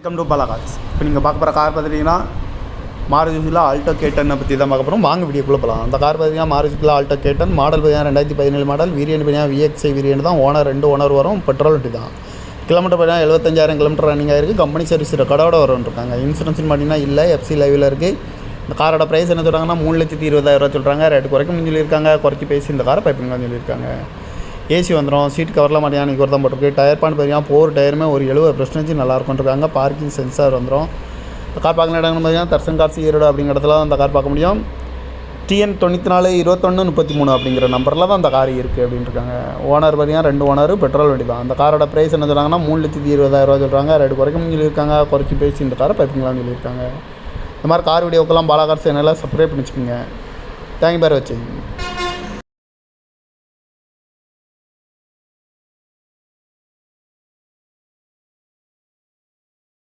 Welcome to பலகாஸ் இப்போ நீங்கள் பார்க்க போகிற கார் பார்த்துட்டிங்கன்னா மாருதியில் ஆல்டோ கேட்டனை பற்றி தான் பார்க்க போகிறோம் வாங்க வீடியோக்குள்ளே போகலாம் அந்த கார் பார்த்தீங்கன்னா மாருதியில் ஆல்டோ கேட்டன் மாடல் பார்த்தீங்கன்னா ரெண்டாயிரத்தி பதினேழு மாடல் வீரியன் பார்த்தீங்கன்னா விஎக்ஸ்ஐ வீரியன் தான். ஓனர் ரெண்டு ஓனர் வரும். பெட்ரோல் வண்டி தான். கிலோமீட்டர் பார்த்தீங்கன்னா எழுபத்தஞ்சாயிரம் கிலோமீட்டர் ரன்னிங் ஆயிருக்கு கம்பெனி சர்வீஸ் ரெக்கார்டோட வரும் இருக்காங்க. இன்சூரன்ஸ் பார்த்தீங்கன்னா இல்லை. எஃப்சி லைவில் இருக்குது இந்த காரோட ப்ரைஸ் என்ன சொல்கிறாங்கன்னா மூணு லட்சத்தி இருபதாயிரம் ரூபா சொல்கிறாங்க ரேட்டு குறைக்கும் சொல்லியிருக்காங்க. குறைச்சி பேசி இந்த காரை பைப்பிங்க சொல்லியிருக்காங்க. ஏசி வந்துடும் சீட் கவரில் மாதிரியான ஒரு தான் போட்டிருக்கு. டயர் பான் பார்த்தீங்கன்னா போர் டயருமே ஒரு எழுபது பர்சன்டேஜ் நல்லா இருக்காங்க பார்க்கிங் சென்சார் வந்துடும் இந்த கார் பார்க்குற இடம்னு பார்த்தீங்கன்னா தர்சன் கார்ஸ் ஈரோடு அப்படிங்கிற இடத்துல தான் அந்த கார் பார்க்க முடியும். டிஎன் தொண்ணூற்றி நாலு இருபத்தொன்று முப்பத்தி மூணு அப்படிங்கிற நம்பரில் தான் அந்த கார் இருக்குது அப்படின்னு இருக்காங்க ஓனர் பார்த்தீங்கன்னா ரெண்டு ஓனர் பெட்ரோல் வண்டி தான். அந்த காரோட ப்ரைஸ் என்ன சொல்கிறாங்கன்னா மூணு லட்சத்தி இருபதாயிரரூவா சொல்கிறாங்க ரெண்டு குறைக்கும் சொல்லியிருக்காங்க. குறைச்சி பேசி இந்த காரை பைப்பிங்களாம் சொல்லியிருக்காங்க. இந்த மாதிரி கார் வீடியோக்கெல்லாம் பாலா கார் சேனலாக சப்ஸ்கிரைப் பண்ணி வச்சுக்கோங்க தேங்க்யூ பேர் வச்சுக்கோங்க